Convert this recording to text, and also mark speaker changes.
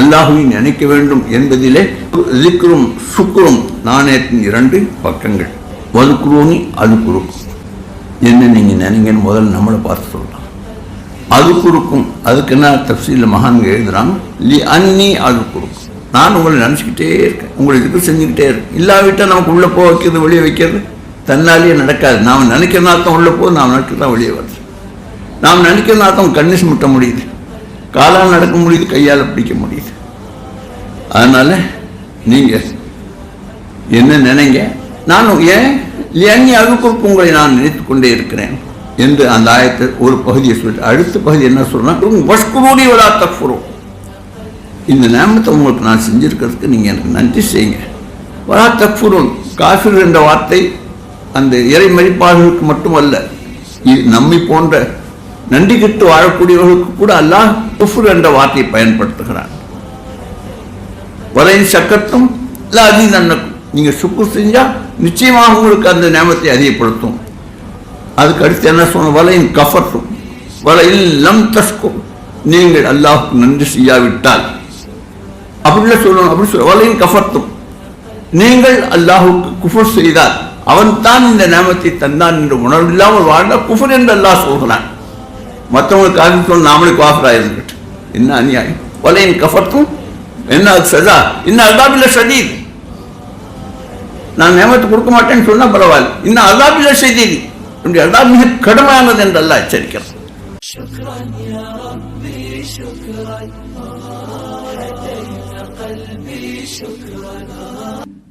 Speaker 1: அல்லாஹுவை நினைக்க வேண்டும் என்பதிலே லிக்ரும் சுக்ரும் நாணயத்தின் இரண்டு பக்கங்கள். வதுக்குரோனி அது குறுக்கும் என்ன நீங்க நினைங்கன்னு முதல்ல நம்மளை பார்த்து சொல்லலாம். அது குறுக்கும் அதுக்கு என்ன தப்சீல மகான்கள் எழுதுறாங்க? லி அன்னி அது குறுக்கும் நான் உங்களை நினச்சிக்கிட்டே இருக்கேன். உங்களை இதுக்கு செஞ்சுக்கிட்டே இருக்கேன். இல்லாவிட்டால் நமக்கு உள்ளே போக வைக்கிறது வெளியே வைக்கிறது தன்னாலேயே நடக்காது. நாம் நினைக்கிறனா தான் உள்ளே போது நாம் நினைக்க தான் வெளியே வருது. நாம் நினைக்கிறனா தான் கண்ணிஸ் முட்ட முடியுது. காலால் நடக்க முடியுது கையால் பிடிக்க முடியுது. அதனால நீங்கள் என்ன நினைங்க? நானும் ஏன்? எண்ணி அதுக்குறுக்கு உங்களை நான் நினைத்து கொண்டே இருக்கிறேன் என்று அந்த ஆயத்தை ஒரு பகுதியை சொல்லிட்டு அடுத்த பகுதி என்ன சொல்றேன் வஷ்குரோடி விழா தப்புறோம் இந்த நேமத்தை உங்களுக்கு நான் செஞ்சிருக்கிறதுக்கு நீங்கள் எனக்கு நன்றி செய்யுங்க. வரா தக்ஃபுரூன். காஃபிர் என்ற வார்த்தை அந்த இறை மதிப்பாளர்களுக்கு மட்டுமல்ல இது நம்மை போன்ற நன்றி கிட்டு வாழக்கூடியவர்களுக்கு கூட அல்லாஹ் குஃபுர் என்ற வார்த்தையை பயன்படுத்துகிறான். வலையின் சக்கரத்தும் இல்லை அதிக நன்னக்கும் நீங்கள் சுக்குர் செஞ்சால் நிச்சயமாக உங்களுக்கு அந்த நேமத்தை அதிகப்படுத்தும். அதுக்கு அடுத்து என்ன சொன்ன வலையின் கஃபர்த்தும் வலையில் லம் தஸ்கும். நீங்கள் அல்லாஹுக்கு நன்றி செய்யாவிட்டால். அப்படிலாம் சொல்லணும். அப்படி சொல்ல வலையின் கஃபத்தும். நீங்கள் அல்லாஹுக்கு குஃபர் செய்தால் அவன் தான் இந்த நேமத்தை தந்தான் என்று உணர்வில்லாமல் வாழ்ந்த குஃபர் என்று அல்லாஹ் சொல்கிறான். மற்றவங்களுக்கு காரணத்தோடு நாமளுக்கு ஆஃபராக இருந்துட்டு என்ன அநியாயம்? வலையின் கஃபத்தும் என்ன சஜா? இன்னும் அதாபில் ஷதீத். நான் நியமத்தை கொடுக்க மாட்டேன்னு சொன்னா பரவாயில்ல. இன்னும் அதாபில் ஷதீத். இப்படி அதான் மிக கடுமையானது என்றல்ல எச்சரிக்கிறான்
Speaker 2: شكرا يا ربي شكرا